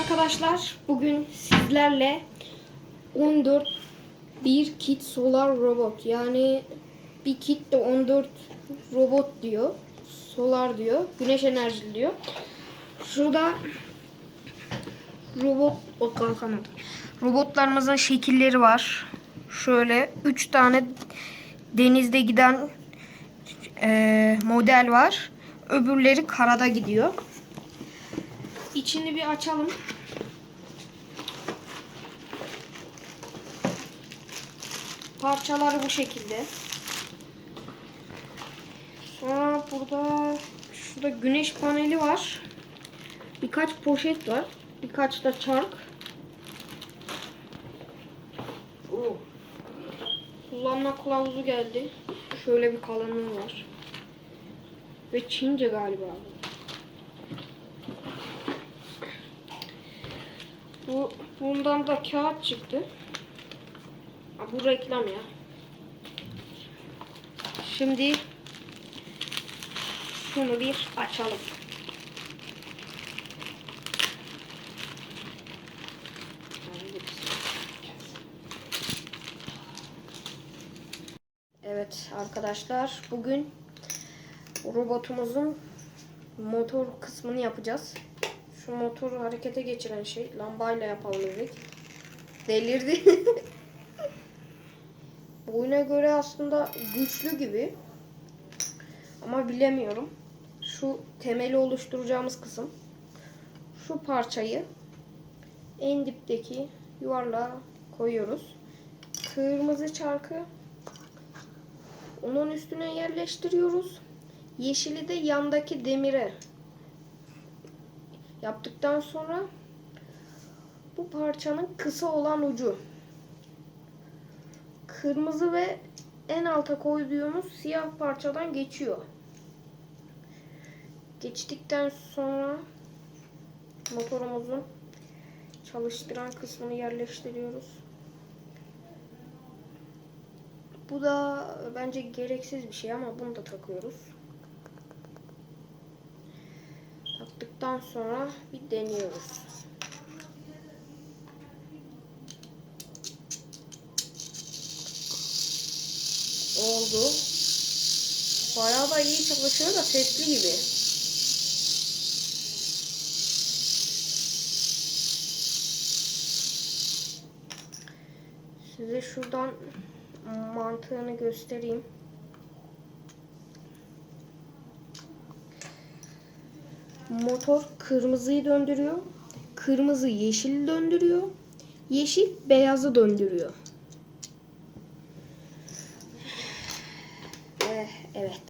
arkadaşlar. Bugün sizlerle 14 bir kit solar robot. Yani bir kit de 14 robot diyor. Solar diyor. Güneş enerjili diyor. Şurada robot o kalkamadı. Robotlarımızın şekilleri var. Şöyle 3 tane denizde giden eee, model var. Öbürleri karada gidiyor. İçini bir açalım. Parçaları bu şekilde. Sonra burada şurada güneş paneli var. Birkaç poşet var. Birkaç da çark. Oo. Kullanma kılavuzu geldi. Şöyle bir kalanım var. Ve Çince galiba. Bu bundan da kağıt çıktı. Ha, bu reklam ya. Şimdi şunu bir açalım. Evet arkadaşlar bugün robotumuzun motor kısmını yapacağız. Şu motoru harekete geçiren şey lambayla yapalım dedik. Delirdi. Boyuna göre aslında güçlü gibi. Ama bilemiyorum. Şu temeli oluşturacağımız kısım. Şu parçayı en dipteki yuvarlığa koyuyoruz. Kırmızı çarkı onun üstüne yerleştiriyoruz. Yeşili de yandaki demire yaptıktan sonra bu parçanın kısa olan ucu kırmızı ve en alta koyduğumuz siyah parçadan geçiyor. Geçtikten sonra motorumuzun çalıştıran kısmını yerleştiriyoruz. Bu da bence gereksiz bir şey ama bunu da takıyoruz. Taktıktan sonra bir deniyoruz. Oldu. Bayağı da iyi çalışıyor da sesli gibi. Size şuradan mantığını göstereyim. Motor kırmızıyı döndürüyor. Kırmızı yeşili döndürüyor. Yeşil beyazı döndürüyor. Eh, evet.